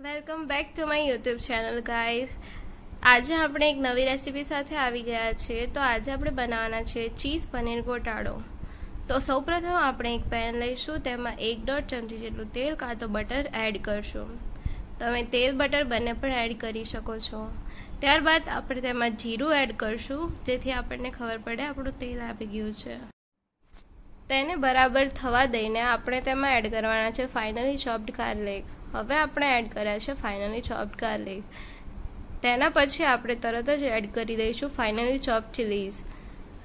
Welcome back to my YouTube channel, guys. આજે આપણે એક નવી રેસીપી સાથે આવી ગયા છીએ. તો આજે આપણે બનાવવાના છે ચીઝ પનીર ગોટાળો. તો સૌપ્રથમ આપણે એક પેન લઈશું, તેમાં એક દોઢ ચમચી જેટલું તેલ, કાં તો બટર એડ કરશું. તમે તેલ, બટર બંને પણ એડ કરી શકો છો. ત્યારબાદ આપણે તેમાં જીરું એડ કરશું, જેથી આપણને ખબર પડે આપણું તેલ આવી ગયું છે. તેને બરાબર થવા દઈને આપણે તેમાં એડ કરવાના છે ફાઇનલી ચોપ્ડ ગાર્લિક. હવે આપણે એડ કર્યા છે ફાઇનલી ચોપ્ડ ગાર્લિક તેના પછી આપણે તરત જ એડ કરી દઈશું ફાઇનલી ચોપ ચીલીઝ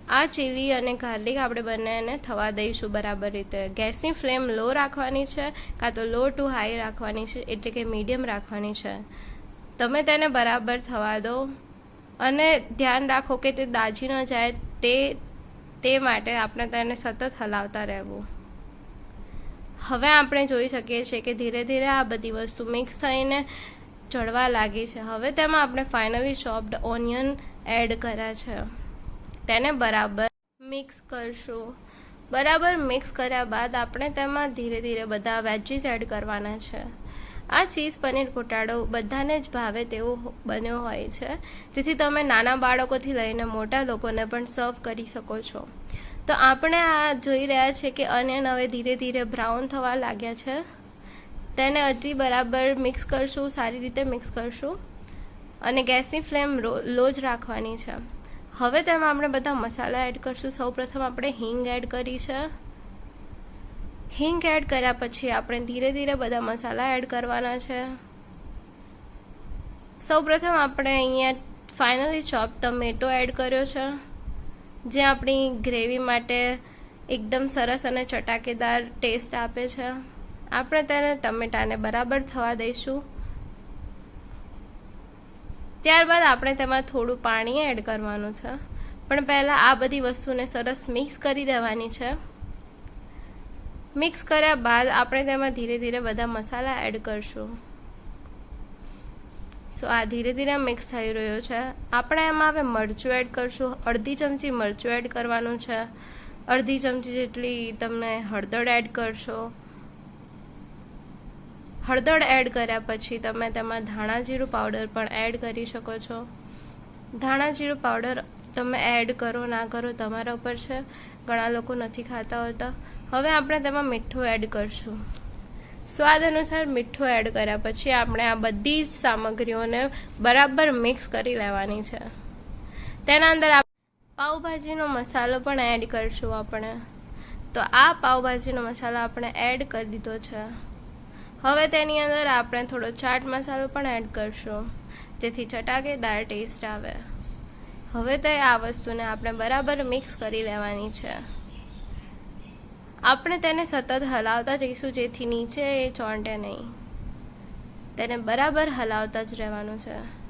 આ ચીલી અને ગાર્લિક આપણે બંનેને થવા દઈશું બરાબર રીતે. ગેસની ફ્લેમ લો રાખવાની છે, કાં તો લો ટુ હાઈ રાખવાની છે, એટલે કે મીડિયમ રાખવાની છે. તમે તેને બરાબર થવા દો. અને ધ્યાન રાખો કે તે દાજી ન જાય, તે તે માટે આપણે તેને સતત હલાવતા રહેવું. હવે આપણે જોઈ શકીએ છીએ કે ધીરે ધીરે આ બધી વસ્તુ મિક્સ થઈને ચડવા લાગી છે. હવે તેમાં આપણે ફાઇનલી ચોપ્ડ ઓનિયન એડ કર્યા છે. તેને બરાબર મિક્સ કરશું. બરાબર મિક્સ કર્યા બાદ આપણે તેમાં ધીરે ધીરે બધા વેજીસ એડ કરવાના છે. આ ચીઝ પનીર ઘોટાડો બધાને જ ભાવે તેવો બન્યો હોય છે. જેથી તમે નાના બાળકોથી લઈને મોટા લોકોને પણ સર્વ કરી શકો છો. તો આપણે આ જોઈ રહ્યા છે કે અનિયન હવે ધીરે ધીરે બ્રાઉન થવા લાગ્યા છે. તેને હજી બરાબર મિક્સ કરશું, સારી રીતે મિક્સ કરશું. અને ગેસની ફ્લેમ લો જ રાખવાની છે. હવે તેમાં આપણે બધા મસાલા એડ કરશું. સૌપ્રથમ આપણે હિંગ એડ કરી છે. હિંગ એડ કર્યા પછી આપણે ધીરે ધીરે બધા મસાલા એડ કરવાના છે. સૌપ્રથમ આપણે અહીંયા ફાઇનલી ચોપ ટમેટો એડ કર્યો છે. જે આપણી ગ્રેવી માટે એકદમ સરસ અને ચટાકેદાર ટેસ્ટ આપે છે. આપણે તેને ટમેટાને બરાબર થવા દઈશું. ત્યારબાદ આપણે તેમાં થોડું પાણી એડ કરવાનું છે. પણ પહેલાં આ બધી વસ્તુને સરસ મિક્સ કરી દેવાની છે. મિક્સ કર્યા બાદ આપણે તેમાં ધીરે ધીરે બધા મસાલા એડ કરશું. સો આ ધીરે ધીરે મિક્સ થઈ રહ્યો છે. આપણે એમાં હવે મરચું એડ કરશું. અડધી ચમચી મરચું એડ કરવાનું છે. અડધી ચમચી જેટલી તમને હળદર એડ કરશો. હળદર એડ કર્યા પછી તમે તેમાં ધાણા જીરું પાવડર પણ એડ કરી શકો છો. ધાણા જીરું પાવડર તમે એડ કરો, ના કરો તમારા ઉપર છે. ઘણા લોકો નથી ખાતા હોતા. હવે આપણે તેમાં મીઠું એડ કરશું. સ્વાદ અનુસાર મીઠું એડ કર્યા પછી આપણે આ બધી જ સામગ્રીઓને બરાબર મિક્સ કરી લેવાની છે. તેના અંદર પાઉભાજીનો મસાલો પણ એડ કરીશું આપણે. તો આ પાઉભાજીનો મસાલો આપણે એડ કરી દીધો છે. હવે તેની અંદર આપણે થોડો ચાટ મસાલો પણ એડ કરશું, જેથી ચટાકેદાર ટેસ્ટ આવે. હવે તે આ વસ્તુને આપણે બરાબર મિક્સ કરી લેવાની છે. આપણે તેને સતત હલાવતા જઈશું, જેથી નીચે એ ચોંટે નહીં. તેને બરાબર હલાવતા જ રહેવાનું છે.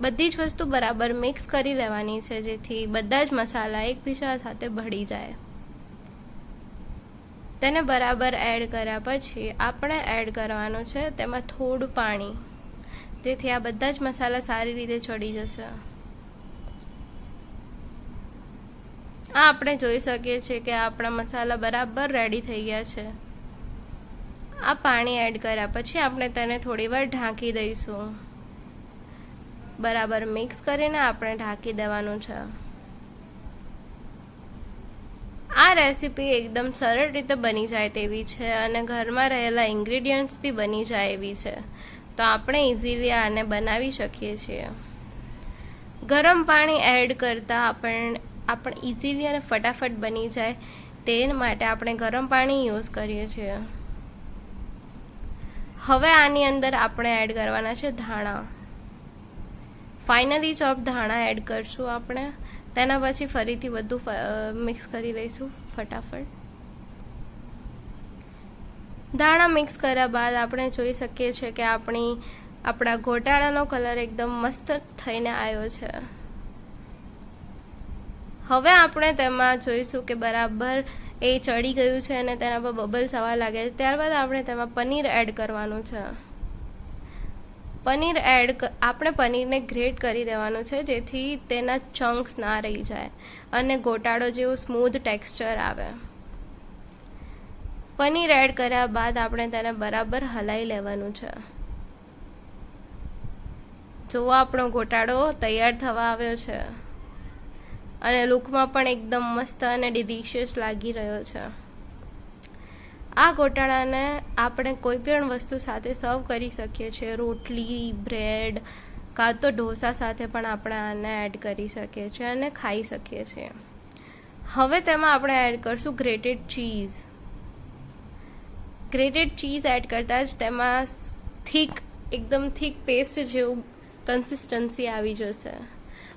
બધી જ વસ્તુ બરાબર મિક્સ કરી લેવાની છે, જેથી બધા જ મસાલા એકબીજા સાથે ભળી જાય. તેને બરાબર એડ કર્યા પછી આપણે એડ કરવાનું છે, તેમાં થોડું પાણી, જેથી આ બધા જ મસાલા સારી રીતે ચડી જશે. આ આપણે જોઈ શકીએ છીએ કે આપણા મસાલા બરાબર રેડી થઈ ગયા છે. આ પાણી એડ કર્યા પછી આપણે તેને થોડીવાર ઢાંકી દઈશું. બરાબર મિક્સ કરીને આપણે ઢાંકી દેવાનું છે. આ રેસીપી એકદમ સરળ રીતે બની જાય તેવી છે અને ઘરમાં રહેલા ઇન્ગ્રીડિયન્ટ્સથી બની જાય એવી છે. તો આપણે ઇઝીલી આને બનાવી શકીએ છીએ. ગરમ પાણી એડ કરતાં આપણે આપણે ઇઝીલી અને ફટાફટ બની જાય, તે માટે આપણે ગરમ પાણી યુઝ કરીએ છીએ. હવે આની અંદર આપણે એડ કરવાના છે ધાણા. ફાઇનલી ચોપ ધાણા એડ કરશું આપણે. તેના પછી ફરીથી બધું મિક્સ કરી લઈશું ફટાફટ. ધાણા મિક્સ કર્યા બાદ આપણે જોઈ શકીએ છીએ કે આપણી, આપણા ગોટાળાનો કલર એકદમ મસ્ત થઈને આવ્યો છે. હવે આપણે તેમાં જોઈશું કે બરાબર એ ચડી ગયું છે અને તેના પર બબલ્સ આવવા લાગે છે. ત્યારબાદ આપણે તેમાં પનીર એડ કરવાનું છે. પનીર એડ આપણે પનીરને ગ્રેટ કરી દેવાનું છે જેથી તેના ચંક્સ ના રહી જાય અને ગોટાળો જેવું સ્મૂધ ટેક્સચર આવે. પનીર એડ કર્યા બાદ આપણે તેને બરાબર હલાવી લેવાનું છે. જો આપણો ગોટાળો તૈયાર થવા આવ્યો છે. અને લુકમાં પણ એકદમ મસ્ત અને ડિલિશિયસ લાગી રહ્યો છે. આ ગોટાળાને આપણે કોઈ પણ વસ્તુ સાથે સર્વ કરી શકીએ છીએ. રોટલી બ્રેડ કાં તો ઢોસા સાથે પણ આપણે આને એડ કરી શકીએ છીએ અને ખાઈ શકીએ છીએ. હવે તેમાં આપણે એડ કરશું grated cheese grated cheese add કરતાં જ તેમાં થીક એકદમ થીક પેસ્ટ જેવું કન્સિસ્ટન્સી આવી જશે.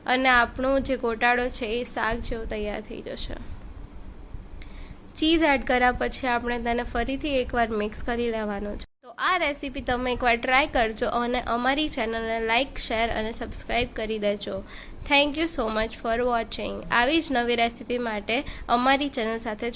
અને આપણો જે ગોટાળો છે એ શાક જેવો તૈયાર થઈ જશે. ચીઝ એડ કર્યા પછી આપણે તેને ફરીથી એકવાર મિક્સ કરી લેવાનું છે. તો આ રેસીપી તમે એકવાર ટ્રાય કરજો અને અમારી ચેનલને લાઇક શેર અને સબસ્ક્રાઈબ કરી દેજો. Thank you so much for watching. આવી જ નવી રેસીપી માટે અમારી ચેનલ સાથે